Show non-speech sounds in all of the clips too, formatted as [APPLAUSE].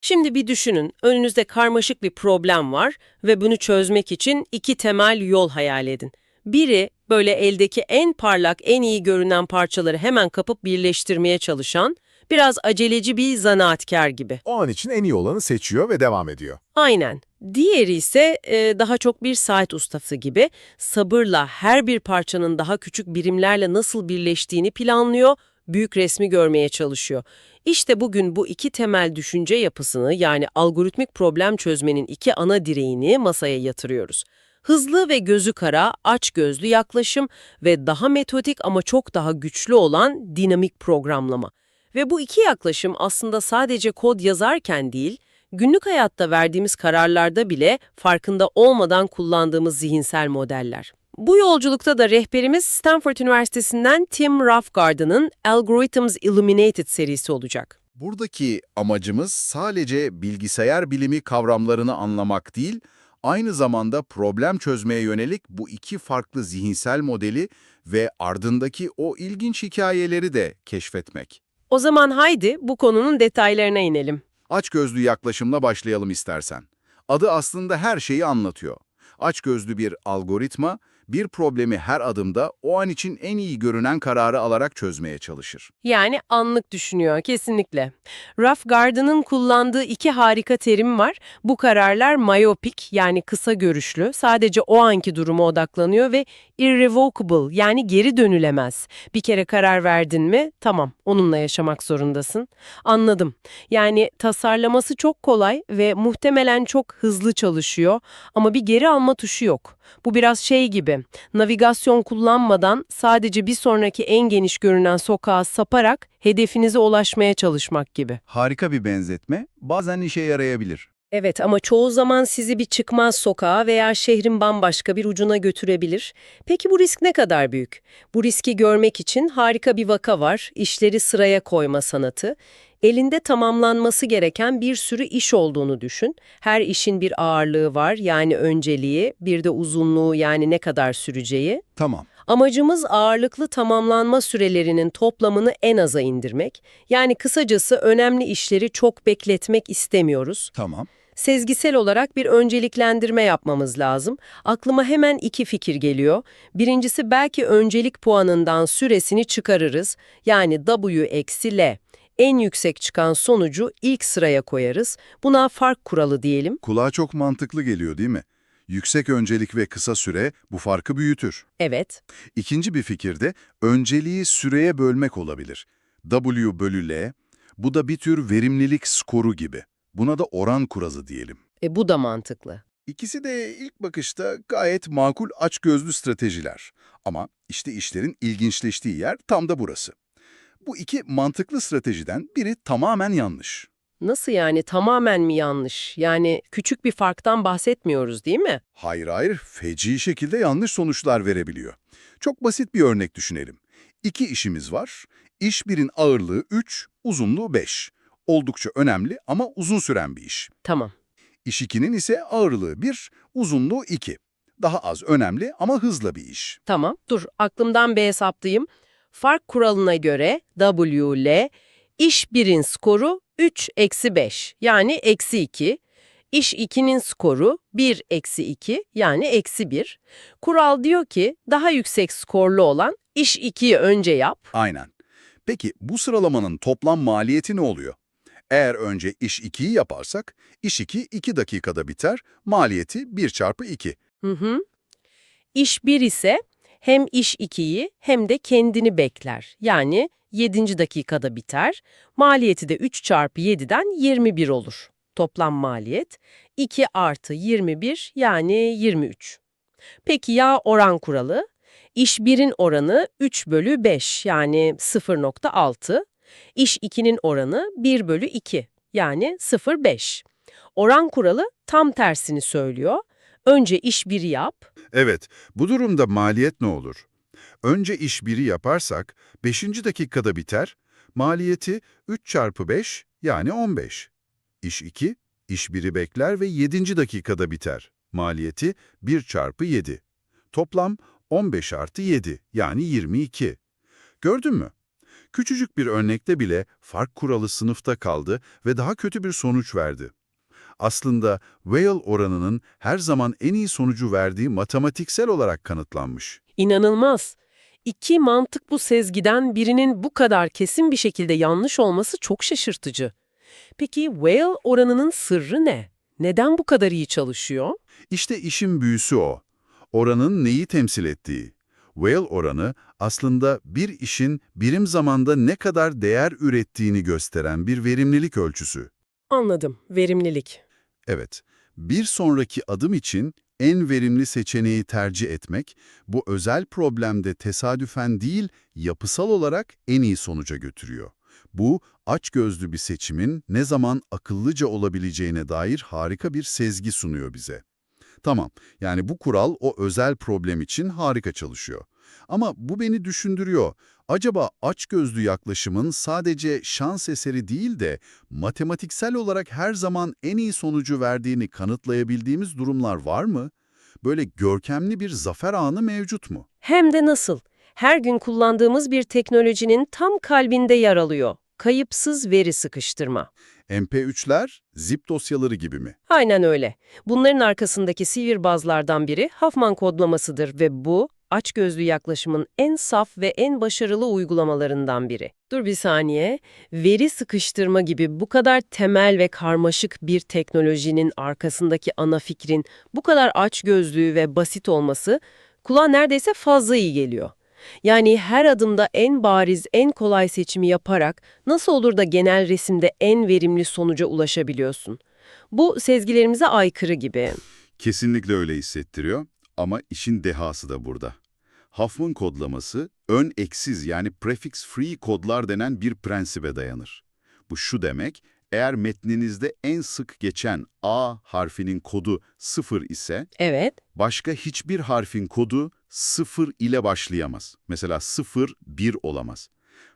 Şimdi bir düşünün, önünüzde karmaşık bir problem var ve bunu çözmek için iki temel yol hayal edin. Biri, böyle eldeki en parlak, en iyi görünen parçaları hemen kapıp birleştirmeye çalışan, biraz aceleci bir zanaatkar gibi. O an için en iyi olanı seçiyor ve devam ediyor. Aynen. Diğeri ise e, daha çok bir saat ustası gibi sabırla her bir parçanın daha küçük birimlerle nasıl birleştiğini planlıyor, büyük resmi görmeye çalışıyor. İşte bugün bu iki temel düşünce yapısını yani algoritmik problem çözmenin iki ana direğini masaya yatırıyoruz. Hızlı ve gözü kara, açgözlü yaklaşım ve daha metodik ama çok daha güçlü olan dinamik programlama. Ve bu iki yaklaşım aslında sadece kod yazarken değil, günlük hayatta verdiğimiz kararlarda bile farkında olmadan kullandığımız zihinsel modeller. Bu yolculukta da rehberimiz Stanford Üniversitesi'nden Tim Roughgarden'ın Algorithms Illuminated serisi olacak. Buradaki amacımız sadece bilgisayar bilimi kavramlarını anlamak değil, aynı zamanda problem çözmeye yönelik bu iki farklı zihinsel modeli ve ardındaki o ilginç hikayeleri de keşfetmek. O zaman haydi bu konunun detaylarına inelim. Açgözlü yaklaşımla başlayalım istersen. Adı aslında her şeyi anlatıyor. Açgözlü bir algoritma, bir problemi her adımda o an için en iyi görünen kararı alarak çözmeye çalışır. Yani anlık düşünüyor kesinlikle. Roughgarden'ın kullandığı iki harika terim var. Bu kararlar myopik yani kısa görüşlü, sadece o anki duruma odaklanıyor ve irrevocable yani geri dönülemez. Bir kere karar verdin mi tamam onunla yaşamak zorundasın. Anladım. Yani tasarlaması çok kolay ve muhtemelen çok hızlı çalışıyor ama bir geri alma tuşu yok. Bu biraz şey gibi, navigasyon kullanmadan sadece bir sonraki en geniş görünen sokağa saparak hedefinize ulaşmaya çalışmak gibi. Harika bir benzetme, bazen işe yarayabilir. Evet ama çoğu zaman sizi bir çıkmaz sokağa veya şehrin bambaşka bir ucuna götürebilir. Peki bu risk ne kadar büyük? Bu riski görmek için harika bir vaka var, işleri sıraya koyma sanatı. Elinde tamamlanması gereken bir sürü iş olduğunu düşün. Her işin bir ağırlığı var yani önceliği, bir de uzunluğu yani ne kadar süreceği. Tamam. Amacımız ağırlıklı tamamlanma sürelerinin toplamını en aza indirmek. Yani kısacası önemli işleri çok bekletmek istemiyoruz. Tamam. Sezgisel olarak bir önceliklendirme yapmamız lazım. Aklıma hemen iki fikir geliyor. Birincisi belki öncelik puanından süresini çıkarırız. Yani W eksi L. En yüksek çıkan sonucu ilk sıraya koyarız. Buna fark kuralı diyelim. Kulağa çok mantıklı geliyor değil mi? Yüksek öncelik ve kısa süre bu farkı büyütür. Evet, İkinci bir fikir de önceliği süreye bölmek olabilir. W bölü L, bu da bir tür verimlilik skoru gibi. Buna da oran kuralı diyelim. e, bu da mantıklı. İkisi de ilk bakışta gayet makul açgözlü stratejiler. Ama işte işlerin ilginçleştiği yer tam da burası. Bu iki mantıklı stratejiden biri tamamen yanlış. Nasıl yani tamamen mi yanlış? Yani küçük bir farktan bahsetmiyoruz değil mi? Hayır hayır, feci şekilde yanlış sonuçlar verebiliyor. Çok basit bir örnek düşünelim. İki işimiz var. İş birin ağırlığı 3, uzunluğu 5. Oldukça önemli ama uzun süren bir iş. Tamam. İş 2'nin ise ağırlığı 1, uzunluğu 2. Daha az önemli ama hızlı bir iş. Tamam, dur aklımdan bir hesaplayayım. Fark kuralına göre WL, iş 1'in skoru 3 eksi 5 yani eksi 2. İş 2'nin skoru 1 eksi 2 yani eksi 1. Kural diyor ki daha yüksek skorlu olan iş 2'yi önce yap. Aynen. Peki bu sıralamanın toplam maliyeti ne oluyor? Eğer önce iş 2'yi yaparsak, iş 2 2 dakikada biter, maliyeti 1 çarpı 2. Hı hı. İş 1 ise hem iş 2'yi hem de kendini bekler. Yani 7. dakikada biter. Maliyeti de 3 çarpı 7'den 21 olur. Toplam maliyet 2 artı 21 yani 23. Peki ya oran kuralı? İş 1'in oranı 3 bölü 5 yani 0.6. İş 2'nin oranı 1 bölü 2 yani 0.5. Oran kuralı tam tersini söylüyor. Önce iş 1'i yap, Evet, bu durumda maliyet ne olur? Önce iş 1'i yaparsak 5. dakikada biter, maliyeti 3 çarpı 5 yani 15. İş 2, iş 1'i bekler ve 7. dakikada biter, maliyeti 1 çarpı 7. Toplam 15 artı 7 yani 22. Gördün mü? Küçücük bir örnekte bile fark kuralı sınıfta kaldı ve daha kötü bir sonuç verdi. Aslında Weyl oranının her zaman en iyi sonucu verdiği matematiksel olarak kanıtlanmış. İnanılmaz. İki mantık bu sezgiden birinin bu kadar kesin bir şekilde yanlış olması çok şaşırtıcı. Peki Whale oranının sırrı ne? Neden bu kadar iyi çalışıyor? İşte işin büyüsü o. Oranın neyi temsil ettiği. Whale oranı aslında bir işin birim zamanda ne kadar değer ürettiğini gösteren bir verimlilik ölçüsü. Anladım, verimlilik. Evet, bir sonraki adım için en verimli seçeneği tercih etmek, bu özel problemde tesadüfen değil, yapısal olarak en iyi sonuca götürüyor. Bu, açgözlü bir seçimin ne zaman akıllıca olabileceğine dair harika bir sezgi sunuyor bize. Tamam, yani bu kural o özel problem için harika çalışıyor. Ama bu beni düşündürüyor. Acaba açgözlü yaklaşımın sadece şans eseri değil de matematiksel olarak her zaman en iyi sonucu verdiğini kanıtlayabildiğimiz durumlar var mı? Böyle görkemli bir zafer anı mevcut mu? Hem de nasıl? Her gün kullandığımız bir teknolojinin tam kalbinde yer alıyor. Kayıpsız veri sıkıştırma. MP3'ler, zip dosyaları gibi mi? Aynen öyle. Bunların arkasındaki sihirbazlardan biri Huffman kodlamasıdır ve bu, açgözlü yaklaşımın en saf ve en başarılı uygulamalarından biri. Dur bir saniye. Veri sıkıştırma gibi bu kadar temel ve karmaşık bir teknolojinin arkasındaki ana fikrin bu kadar açgözlü ve basit olması kulağa neredeyse fazla iyi geliyor. Yani her adımda en bariz, en kolay seçimi yaparak nasıl olur da genel resimde en verimli sonuca ulaşabiliyorsun? Bu sezgilerimize aykırı gibi. Kesinlikle öyle hissettiriyor ama işin dehası da burada. Huffman kodlaması, ön eksiz yani prefix free kodlar denen bir prensibe dayanır. Bu şu demek, eğer metninizde en sık geçen A harfinin kodu 0 ise, Evet, başka hiçbir harfin kodu 0 ile başlayamaz. Mesela 0, 1 olamaz.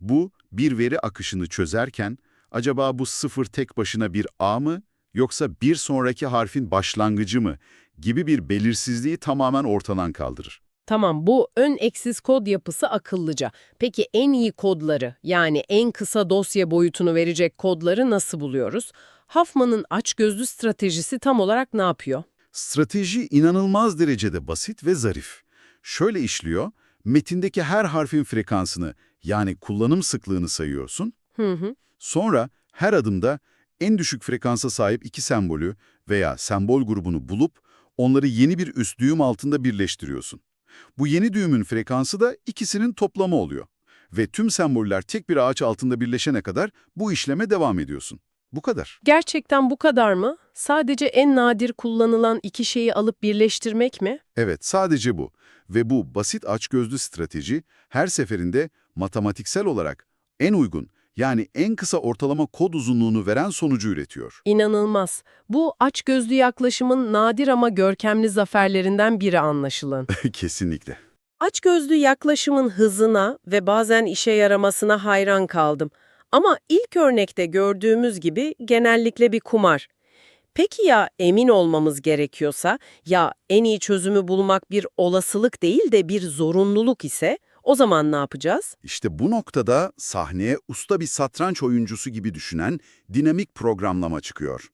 Bu, bir veri akışını çözerken, acaba bu 0 tek başına bir A mı, yoksa bir sonraki harfin başlangıcı mı gibi bir belirsizliği tamamen ortadan kaldırır. Tamam bu ön eksiz kod yapısı akıllıca. Peki en iyi kodları yani en kısa dosya boyutunu verecek kodları nasıl buluyoruz? Huffman'ın açgözlü stratejisi tam olarak ne yapıyor? Strateji inanılmaz derecede basit ve zarif. Şöyle işliyor, metindeki her harfin frekansını yani kullanım sıklığını sayıyorsun, Hı hı. sonra her adımda en düşük frekansa sahip iki sembolü veya sembol grubunu bulup onları yeni bir üst düğüm altında birleştiriyorsun. Bu yeni düğümün frekansı da ikisinin toplamı oluyor. Ve tüm semboller tek bir ağaç altında birleşene kadar bu işleme devam ediyorsun. Bu kadar. Gerçekten bu kadar mı? Sadece en nadir kullanılan iki şeyi alıp birleştirmek mi? Evet, sadece bu. Ve bu basit açgözlü strateji her seferinde matematiksel olarak en uygun, yani en kısa ortalama kod uzunluğunu veren sonucu üretiyor. İnanılmaz. Bu açgözlü yaklaşımın nadir ama görkemli zaferlerinden biri anlaşılan. [LAUGHS] Kesinlikle. Açgözlü yaklaşımın hızına ve bazen işe yaramasına hayran kaldım. Ama ilk örnekte gördüğümüz gibi genellikle bir kumar. Peki ya emin olmamız gerekiyorsa, ya en iyi çözümü bulmak bir olasılık değil de bir zorunluluk ise o zaman ne yapacağız? İşte bu noktada sahneye usta bir satranç oyuncusu gibi düşünen dinamik programlama çıkıyor.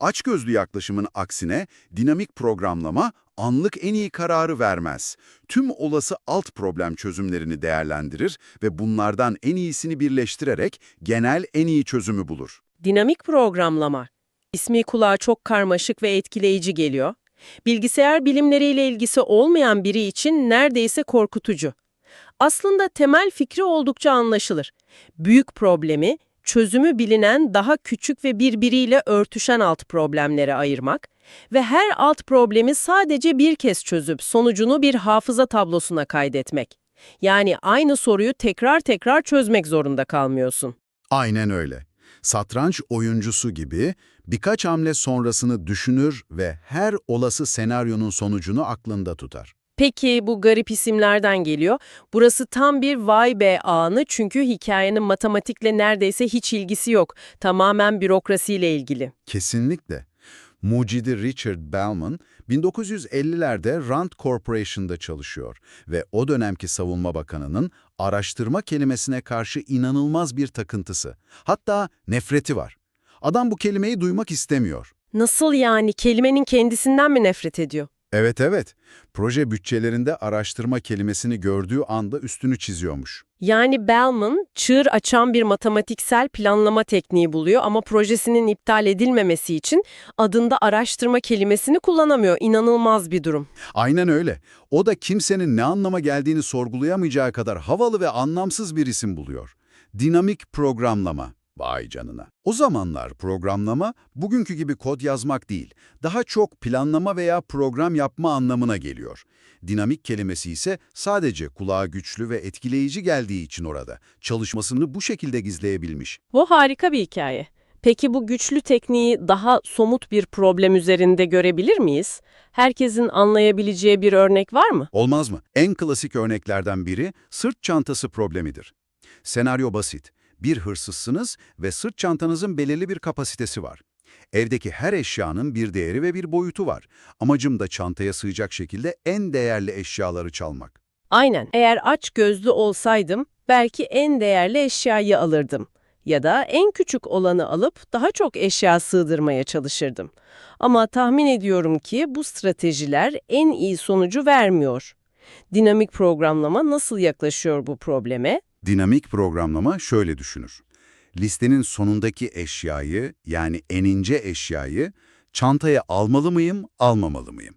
Açgözlü yaklaşımın aksine dinamik programlama anlık en iyi kararı vermez. Tüm olası alt problem çözümlerini değerlendirir ve bunlardan en iyisini birleştirerek genel en iyi çözümü bulur. Dinamik programlama. İsmi kulağa çok karmaşık ve etkileyici geliyor. Bilgisayar bilimleriyle ilgisi olmayan biri için neredeyse korkutucu. Aslında temel fikri oldukça anlaşılır. Büyük problemi, çözümü bilinen daha küçük ve birbiriyle örtüşen alt problemlere ayırmak ve her alt problemi sadece bir kez çözüp sonucunu bir hafıza tablosuna kaydetmek. Yani aynı soruyu tekrar tekrar çözmek zorunda kalmıyorsun. Aynen öyle. Satranç oyuncusu gibi birkaç hamle sonrasını düşünür ve her olası senaryonun sonucunu aklında tutar. Peki bu garip isimlerden geliyor. Burası tam bir vay be anı çünkü hikayenin matematikle neredeyse hiç ilgisi yok. Tamamen bürokrasiyle ilgili. Kesinlikle. Mucidi Richard Bellman, 1950'lerde Rand Corporation'da çalışıyor ve o dönemki savunma bakanının araştırma kelimesine karşı inanılmaz bir takıntısı. Hatta nefreti var. Adam bu kelimeyi duymak istemiyor. Nasıl yani? Kelimenin kendisinden mi nefret ediyor? Evet evet, proje bütçelerinde araştırma kelimesini gördüğü anda üstünü çiziyormuş. Yani Bellman, çığır açan bir matematiksel planlama tekniği buluyor ama projesinin iptal edilmemesi için adında araştırma kelimesini kullanamıyor. İnanılmaz bir durum. Aynen öyle. O da kimsenin ne anlama geldiğini sorgulayamayacağı kadar havalı ve anlamsız bir isim buluyor. Dinamik programlama. Vay canına. O zamanlar programlama bugünkü gibi kod yazmak değil, daha çok planlama veya program yapma anlamına geliyor. Dinamik kelimesi ise sadece kulağa güçlü ve etkileyici geldiği için orada. Çalışmasını bu şekilde gizleyebilmiş. Bu harika bir hikaye. Peki bu güçlü tekniği daha somut bir problem üzerinde görebilir miyiz? Herkesin anlayabileceği bir örnek var mı? Olmaz mı? En klasik örneklerden biri sırt çantası problemidir. Senaryo basit. Bir hırsızsınız ve sırt çantanızın belirli bir kapasitesi var. Evdeki her eşyanın bir değeri ve bir boyutu var. Amacım da çantaya sığacak şekilde en değerli eşyaları çalmak. Aynen. Eğer aç gözlü olsaydım belki en değerli eşyayı alırdım. Ya da en küçük olanı alıp daha çok eşya sığdırmaya çalışırdım. Ama tahmin ediyorum ki bu stratejiler en iyi sonucu vermiyor. Dinamik programlama nasıl yaklaşıyor bu probleme? Dinamik programlama şöyle düşünür. Listenin sonundaki eşyayı yani enince eşyayı çantaya almalı mıyım, almamalı mıyım?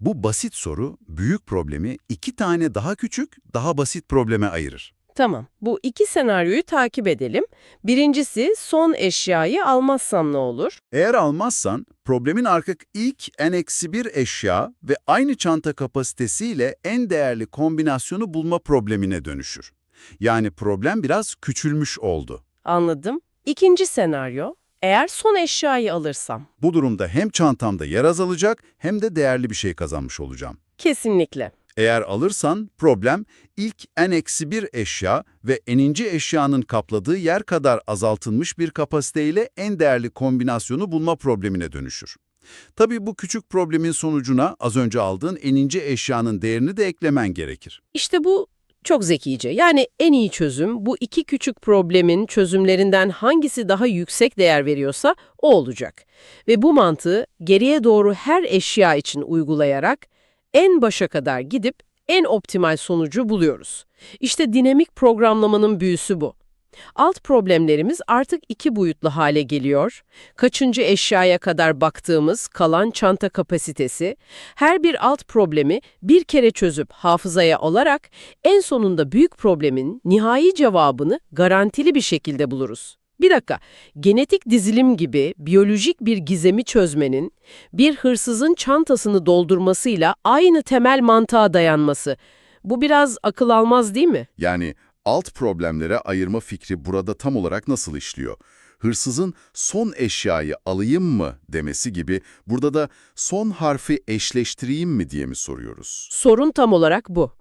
Bu basit soru büyük problemi iki tane daha küçük, daha basit probleme ayırır. Tamam, bu iki senaryoyu takip edelim. Birincisi son eşyayı almazsam ne olur? Eğer almazsan problemin artık ilk n-1 eşya ve aynı çanta kapasitesiyle en değerli kombinasyonu bulma problemine dönüşür. Yani problem biraz küçülmüş oldu. Anladım. İkinci senaryo, eğer son eşyayı alırsam. Bu durumda hem çantamda yer azalacak hem de değerli bir şey kazanmış olacağım. Kesinlikle. Eğer alırsan problem ilk n-1 eşya ve n'inci eşyanın kapladığı yer kadar azaltılmış bir kapasiteyle en değerli kombinasyonu bulma problemine dönüşür. Tabii bu küçük problemin sonucuna az önce aldığın n'inci eşyanın değerini de eklemen gerekir. İşte bu çok zekice. Yani en iyi çözüm bu iki küçük problemin çözümlerinden hangisi daha yüksek değer veriyorsa o olacak. Ve bu mantığı geriye doğru her eşya için uygulayarak en başa kadar gidip en optimal sonucu buluyoruz. İşte dinamik programlamanın büyüsü bu. Alt problemlerimiz artık iki boyutlu hale geliyor. Kaçıncı eşyaya kadar baktığımız kalan çanta kapasitesi, her bir alt problemi bir kere çözüp hafızaya alarak en sonunda büyük problemin nihai cevabını garantili bir şekilde buluruz. Bir dakika, genetik dizilim gibi biyolojik bir gizemi çözmenin bir hırsızın çantasını doldurmasıyla aynı temel mantığa dayanması. Bu biraz akıl almaz değil mi? Yani alt problemlere ayırma fikri burada tam olarak nasıl işliyor? Hırsızın son eşyayı alayım mı demesi gibi burada da son harfi eşleştireyim mi diye mi soruyoruz? Sorun tam olarak bu.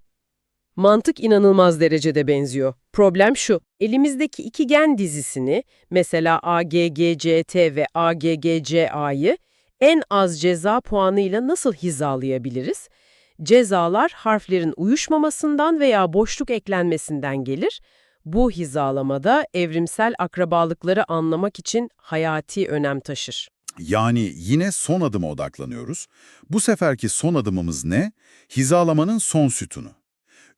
Mantık inanılmaz derecede benziyor. Problem şu, elimizdeki iki gen dizisini, mesela AGGCT ve AGGCA'yı en az ceza puanıyla nasıl hizalayabiliriz? Cezalar harflerin uyuşmamasından veya boşluk eklenmesinden gelir. Bu hizalamada evrimsel akrabalıkları anlamak için hayati önem taşır. Yani yine son adıma odaklanıyoruz. Bu seferki son adımımız ne? Hizalamanın son sütunu.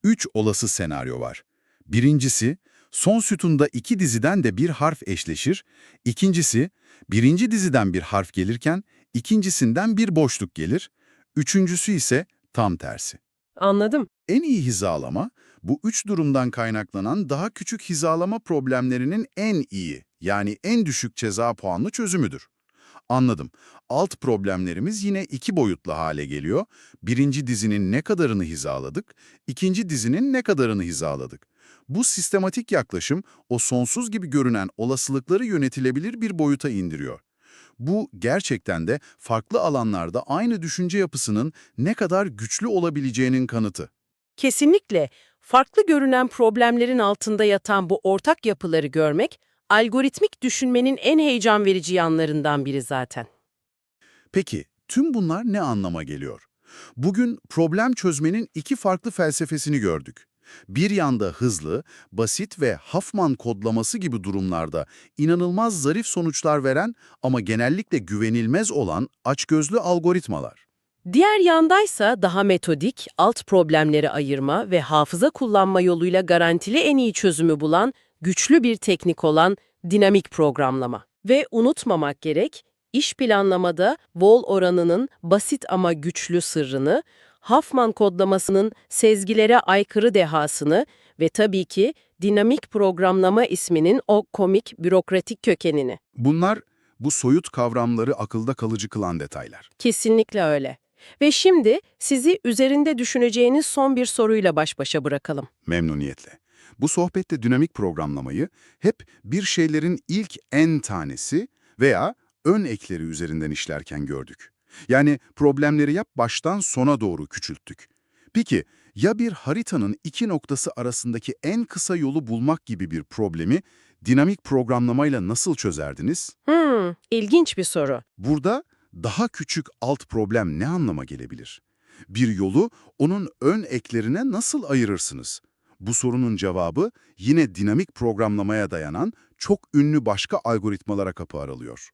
Üç olası senaryo var. Birincisi, son sütunda iki diziden de bir harf eşleşir. İkincisi, birinci diziden bir harf gelirken ikincisinden bir boşluk gelir. Üçüncüsü ise tam tersi. Anladım. En iyi hizalama, bu üç durumdan kaynaklanan daha küçük hizalama problemlerinin en iyi, yani en düşük ceza puanlı çözümüdür. Anladım. Alt problemlerimiz yine iki boyutlu hale geliyor. Birinci dizinin ne kadarını hizaladık, ikinci dizinin ne kadarını hizaladık. Bu sistematik yaklaşım o sonsuz gibi görünen olasılıkları yönetilebilir bir boyuta indiriyor. Bu gerçekten de farklı alanlarda aynı düşünce yapısının ne kadar güçlü olabileceğinin kanıtı. Kesinlikle. Farklı görünen problemlerin altında yatan bu ortak yapıları görmek, algoritmik düşünmenin en heyecan verici yanlarından biri zaten. Peki, tüm bunlar ne anlama geliyor? Bugün problem çözmenin iki farklı felsefesini gördük. Bir yanda hızlı, basit ve Huffman kodlaması gibi durumlarda inanılmaz zarif sonuçlar veren ama genellikle güvenilmez olan açgözlü algoritmalar. Diğer yandaysa daha metodik, alt problemleri ayırma ve hafıza kullanma yoluyla garantili en iyi çözümü bulan, güçlü bir teknik olan dinamik programlama. Ve unutmamak gerek, iş planlamada Wall oranının basit ama güçlü sırrını, Huffman kodlamasının sezgilere aykırı dehasını ve tabii ki dinamik programlama isminin o komik bürokratik kökenini. Bunlar bu soyut kavramları akılda kalıcı kılan detaylar. Kesinlikle öyle. Ve şimdi sizi üzerinde düşüneceğiniz son bir soruyla baş başa bırakalım. Memnuniyetle. Bu sohbette dinamik programlamayı hep bir şeylerin ilk en tanesi veya ön ekleri üzerinden işlerken gördük. Yani problemleri yap baştan sona doğru küçülttük. Peki ya bir haritanın iki noktası arasındaki en kısa yolu bulmak gibi bir problemi dinamik programlamayla nasıl çözerdiniz? Hmm, ilginç bir soru. Burada daha küçük alt problem ne anlama gelebilir? Bir yolu onun ön eklerine nasıl ayırırsınız? Bu sorunun cevabı yine dinamik programlamaya dayanan çok ünlü başka algoritmalara kapı aralıyor.